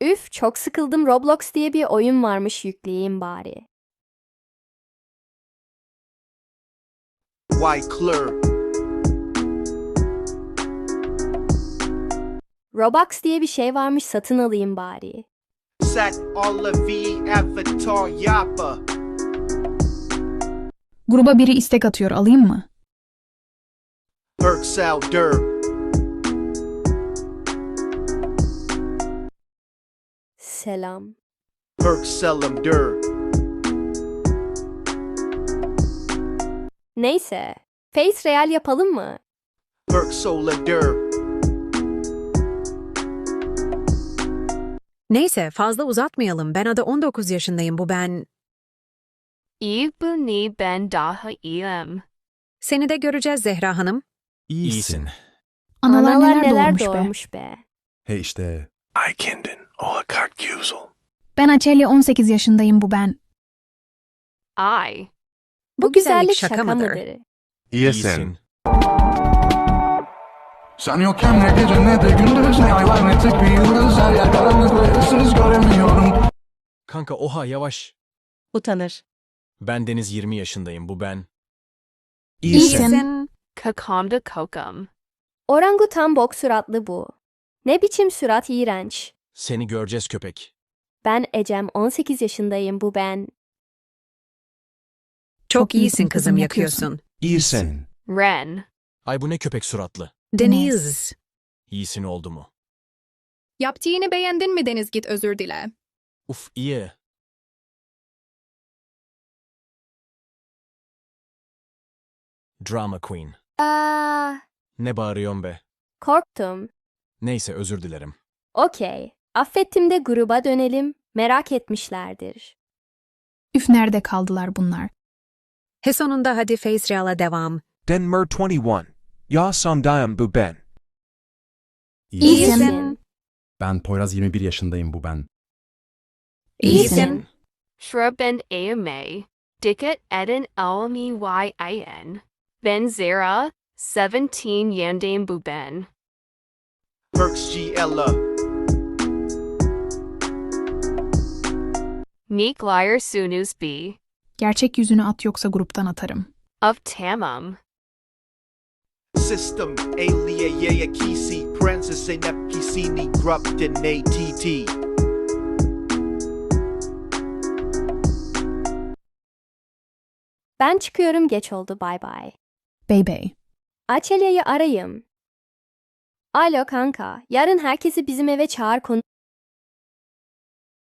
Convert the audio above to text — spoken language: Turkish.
Üf çok sıkıldım Roblox diye bir oyun varmış yükleyeyim bari. White clear. Robux diye bir şey varmış satın alayım bari. Set Olivier Avatar Yappa. Gruba biri istek atıyor alayım mı? Herxel Der. Selam. Herxelum Der. Neyse. Face Real yapalım mı? Herxola Der. Neyse fazla uzatmayalım. Ben adı 19 yaşındayım bu ben. İyi bu ni ben daha iyiyim. Seni de göreceğiz Zehra Hanım. İyisin. Analar, neler, doğurmuş be. He işte. Ay kendin, ola kalk yüzül. Ben Açelya 18 yaşındayım bu ben. Ay. Bu, güzellik şaka, mıdır? mıdır? İyisin. Sen yokken ne gece ne de gündüz ne ay var ne tek bir yıldız her yer karanlık ve ıssız göremiyorum Kanka oha yavaş. Utanır. Ben Deniz 20 yaşındayım bu ben. İyisin. Kakamda kokum. Orangutan bok suratlı bu. Ne biçim surat iğrenç. Seni göreceğiz köpek. Ben Ecem 18 yaşındayım bu ben. Çok iyisin kızım yakıyorsun. İyisin. Ren. Ay bu ne köpek suratlı. Deniz. İyisin oldu mu? Yaptığını beğendin mi Deniz git özür dile. Uf iyi. Drama Queen. Aa, Ne bağırıyorsun be? korktum. Neyse özür dilerim. Okey. Affettim de gruba dönelim. Merak etmişlerdir. Üf nerede kaldılar bunlar? He sonunda hadi Face Real'a devam. Denmer 21. Ya sondayım bu ben. İyisin. Ben Poyraz 21 yaşındayım bu ben. İyisin. Shrub ben AMA. Dikkat eden almi yin. Ben Zera. 17 yandame bu ben. Herx Ella. Neek liar sunus b. Gerçek yüzünü at yoksa gruptan atarım. Of tamum. System Alia Yea Kisi. Princess in Epkisini Grupt in ATT. Ben çıkıyorum geç oldu bay bay. Bey bey. Açelya'yı arayayım. Alo kanka, yarın herkesi bizim eve çağır konu